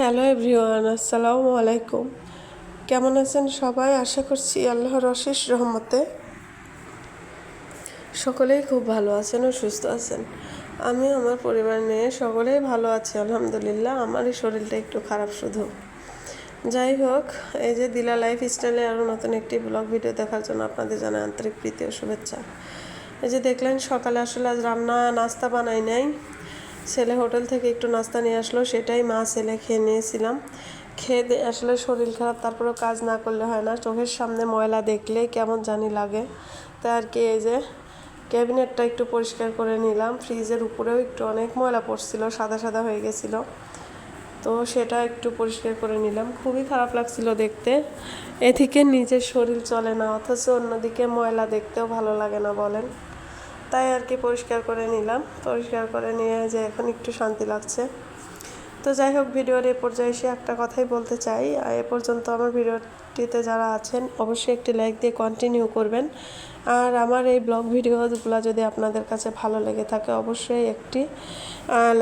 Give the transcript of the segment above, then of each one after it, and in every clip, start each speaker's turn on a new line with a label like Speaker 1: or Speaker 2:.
Speaker 1: Hello everyone আসসালামু আলাইকুম কেমন আছেন সবাই? আশা করছি আল্লাহর অশেষ রহমতে সকলেই খুব ভালো আছেন ও সুস্থ আছেন। আমি আমার পরিবার নিয়ে সকলেই ভালো আছি, আলহামদুলিল্লাহ। আমারই শরীরটা একটু খারাপ শুধু। যাই হোক, এই যে দিলা লাইফ স্টাইলে আরও নতুন একটি ব্লগ ভিডিও দেখার জন্য আপনাদের জানাই আন্তরিক প্রীতি ও শুভেচ্ছা। এই যে দেখলেন, সকালে আসলে আজ রান্না, নাস্তা বানাই নাই। ছেলে হোটেল থেকে একটু নাস্তা নিয়ে আসলো, সেটাই মা ছেলে খেয়ে নিয়েছিলাম। খেয়ে আসলে শরীর খারাপ, তারপরেও কাজ না করলে হয় না। চোখের সামনে ময়লা দেখলে কেমন জানি লাগে। তাই আর কি, এই যে ক্যাবিনেটটা একটু পরিষ্কার করে নিলাম। ফ্রিজের উপরেও একটু অনেক ময়লা পড়ছিল, সাদা সাদা হয়ে গেছিল। তো সেটা একটু পরিষ্কার করে নিলাম। খুবই খারাপ লাগছিল দেখতে। এদিকে নিজের শরীর চলে না, অথচ অন্যদিকে ময়লা দেখতেও ভালো লাগে না বলেন। তাই আর কি পরিষ্কার করে নিলাম। পরিষ্কার করে নিয়ে যে এখন একটু শান্তি লাগছে। তো যাই হোক, ভিডিওর এ পর্যায়ে এসে একটা কথাই বলতে চাই। এ পর্যন্ত আমার ভিডিওটিতে যারা আছেন, অবশ্যই একটি লাইক দিয়ে কন্টিনিউ করবেন। আর আমার এই ব্লগ ভিডিওগুলো যদি আপনাদের কাছে ভালো লেগে থাকে, অবশ্যই একটি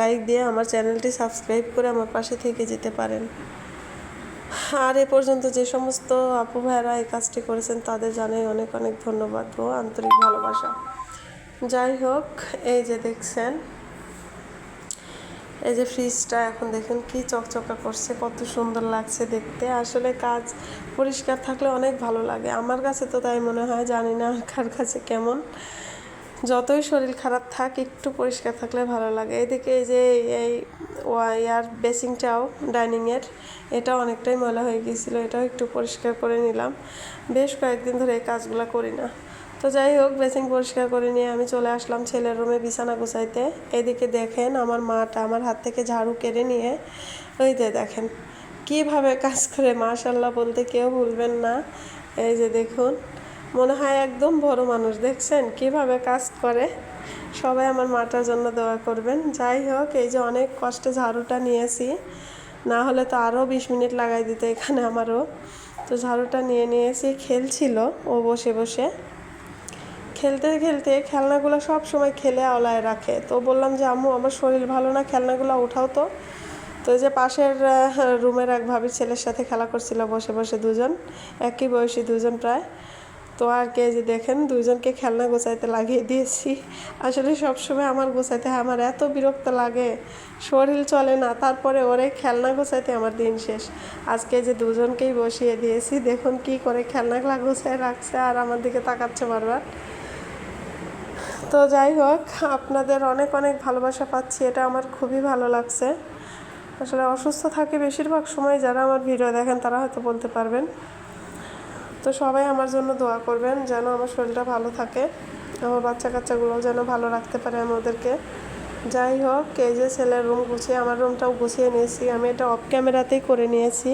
Speaker 1: লাইক দিয়ে আমার চ্যানেলটি সাবস্ক্রাইব করে আমার পাশে থেকে যেতে পারেন। আর এ পর্যন্ত যে সমস্ত আপু ভাইয়েরা এই কাজটি করেছেন, তাদের জানাই অনেক অনেক ধন্যবাদ ও আন্তরিক ভালোবাসা। যাই হোক, এই যে দেখছেন, এই যে ফ্রিজটা এখন দেখুন কি চকচকা করছে, কত সুন্দর লাগছে দেখতে। আসলে কাজ পরিষ্কার থাকলে অনেক ভালো লাগে। আমার কাছে তো তাই মনে হয়, জানি না কার কাছে কেমন। যতই শরীর খারাপ থাক, একটু পরিষ্কার থাকলে ভালো লাগে। এদিকে এই যে এই ওয়ার বেসিংটাও ডাইনিংয়ের এটা অনেকটাই ময়লা হয়ে গিয়েছিল, এটাও একটু পরিষ্কার করে নিলাম। বেশ কয়েকদিন ধরে এই কাজগুলো করি না। তো যাই হোক বেসিং পরিষ্কার করে নিয়ে আমি চলে আসলাম ছেলের রুমে বিছানা গুছাইতে। এদিকে দেখেন আমার মাটা আমার হাত থেকে ঝাড়ু কেড়ে নিয়ে, ওই যে দেখেন কীভাবে কাজ করে মাশাল্লাহ বলতে কেউ ভুলবেন না। এই যে দেখুন, মনে হয় একদম বড় মানুষ, দেখছেন কীভাবে কাজ করে? সবাই আমার মাটার জন্য দোয়া করবেন। যাই হোক, এই যে অনেক কষ্টে ঝাড়ুটা নিয়েছি। না হলে তো আরও বিশ মিনিট লাগাই দিতে এখানে আমারও। তো ঝাড়ুটা নিয়ে নিয়েছি, খেলছিল ও বসে বসে। খেলতে খেলতে খেলনাগুলো সব সময় খেলে আওলায় রাখে। তো বললাম যে, আম্মু, আমার শরীর ভালো না, খেলনাগুলো উঠাও তো। তো যে পাশের রুমের এক ভাবির ছেলের সাথে খেলা করছিল, বসে বসে দুজন, একই বয়সী দুজন প্রায়। তো আর কে যে দেখেন দুজনকে খেলনা গোছাইতে লাগিয়ে দিয়েছি। আসলে সবসময় আমার গোছাইতে হয়, আমার এত বিরক্ত লাগে। শরীর চলে না, তারপরে ওরে খেলনা গোছাইতে আমার দিন শেষ। আজকে যে দুজনকেই বসিয়ে দিয়েছি, দেখুন কি করে খেলনাগুলা গোছায় রাখছে আর আমার দিকে তাকাচ্ছে বারবার। তো যাই হোক, আপনাদের অনেক অনেক ভালোবাসা পাচ্ছি, এটা আমার খুবই ভালো লাগছে। আসলে অসুস্থ থাকে বেশিরভাগ সময় যারা আমার ভিডিও দেখেন, তারা হয়তো বলতে পারবেন। তো সবাই আমার জন্য দোয়া করবেন যেন আমার শরীরটা ভালো থাকে, আমার বাচ্চা কাচ্চাগুলোও যেন ভালো রাখতে পারে আমি ওদেরকে। যাই হোক, এই যে ছেলের রুম গুছিয়ে, আমার রুমটাও গুছিয়ে নিয়েছি, আমি এটা অফ ক্যামেরাতেই করে নিয়েছি।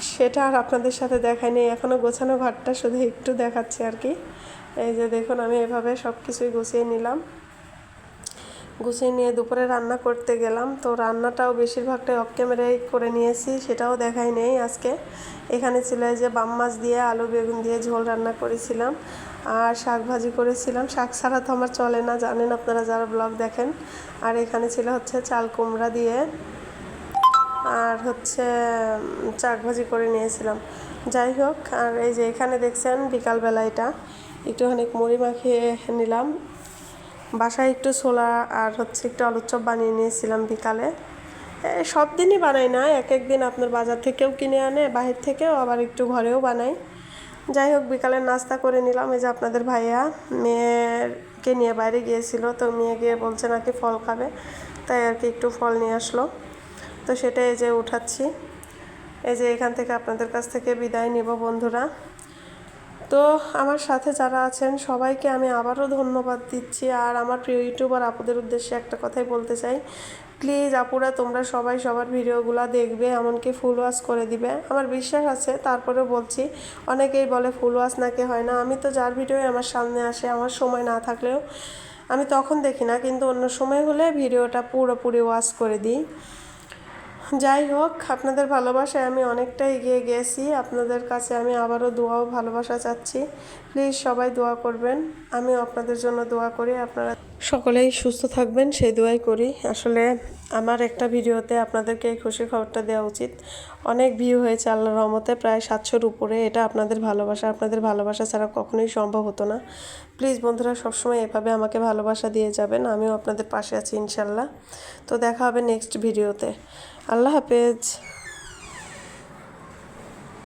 Speaker 1: সেটা আর আপনাদের সাথে দেখাই নেই। এখনও গোছানো ঘরটা শুধু একটু দেখাচ্ছি আর কি। এই যে দেখুন, আমি এভাবে সব কিছুই গুছিয়ে নিলাম। গুছিয়ে নিয়ে দুপুরে রান্না করতে গেলাম। তো রান্নাটাও বেশিরভাগটাই অফ ক্যামেরায় করে নিয়েছি, সেটাও দেখাই নেই আজকে। এখানে ছিল যে বাম মাছ দিয়ে আলু, বেগুন দিয়ে ঝোল রান্না করেছিলাম আর শাক ভাজি করেছিলাম। শাক ছাড়া তো আমার চলে না, জানেন আপনারা যারা ব্লগ দেখেন। আর এখানে ছিল হচ্ছে চাল কুমড়া দিয়ে আর হচ্ছে চাক ভাজি করে নিয়েছিলাম। যাই হোক, আর এই যে এখানে দেখছেন বিকালবেলা এটা। একটুখানি মুড়ি মাখিয়ে নিলাম। বাসায় একটু ছোলা আর হচ্ছে একটু আলুর চপ বানিয়ে নিয়েছিলাম বিকালে। সব দিনই বানাই না, এক এক দিন আপনার বাজার থেকেও কিনে আনে, বাহির থেকেও আবার একটু ঘরেও বানাই। যাই হোক বিকালে নাস্তা করে নিলাম। এই যে আপনাদের ভাইয়া, মেয়েকে নিয়ে বাইরে গিয়েছিল, তো মেয়ে গিয়ে বলছে নাকি ফল খাবে। তাই আর কি একটু ফল নিয়ে আসলো। তো সেটা এই যে উঠাচ্ছি। এই যে এখান থেকে আপনাদের কাছ থেকে বিদায় নিব বন্ধুরা। তো আমার সাথে যারা আছেন, সবাইকে আমি আবারও ধন্যবাদ দিচ্ছি। আর আমার প্রিয় ইউটিউবার আপুদের উদ্দেশ্যে একটা কথাই বলতে চাই। প্লিজ আপুরা, তোমরা সবাই সবার ভিডিওগুলো দেখবে, এমনকি ফুল ওয়াশ করে দিবে। আমার বিশ্বাস আছে, তারপরেও বলছি, অনেকেই বলে ফুল ওয়াশ নাকি হয় না। আমি তো যার ভিডিও আমার সামনে আসে, আমার সময় না থাকলেও আমি তখন দেখি না, কিন্তু অন্য সময় হলে ভিডিওটা পুরোপুরি ওয়াশ করে দিই। যাই হোক, আপনাদের ভালোবাসায় আমি অনেকটা এগিয়ে গেছি। আপনাদের কাছে আমি আবারও দোয়াও ভালোবাসা চাচ্ছি। প্লিজ সবাই দোয়া করবেন। আমি আপনাদের জন্য দোয়া করি। আপনারা সকলেই সুস্থ থাকবেন, সেই দোয়াই করি। আসলে আমার একটা ভিডিওতে আপনাদেরকে এই খুশি খবরটা দেওয়া উচিত। অনেক ভিউ হয়েছে আল্লাহর রহমতে, প্রায় সাতশোর উপরে। এটা আপনাদের ভালোবাসা। আপনাদের ভালোবাসা ছাড়া কখনোই সম্ভব হতো না। প্লিজ বন্ধুরা, সবসময় এভাবে আমাকে ভালোবাসা দিয়ে যাবেন। আমিও আপনাদের পাশে আছি ইনশাল্লাহ। তো দেখা হবে নেক্সট ভিডিওতে। আল্লাহ হাফেজ।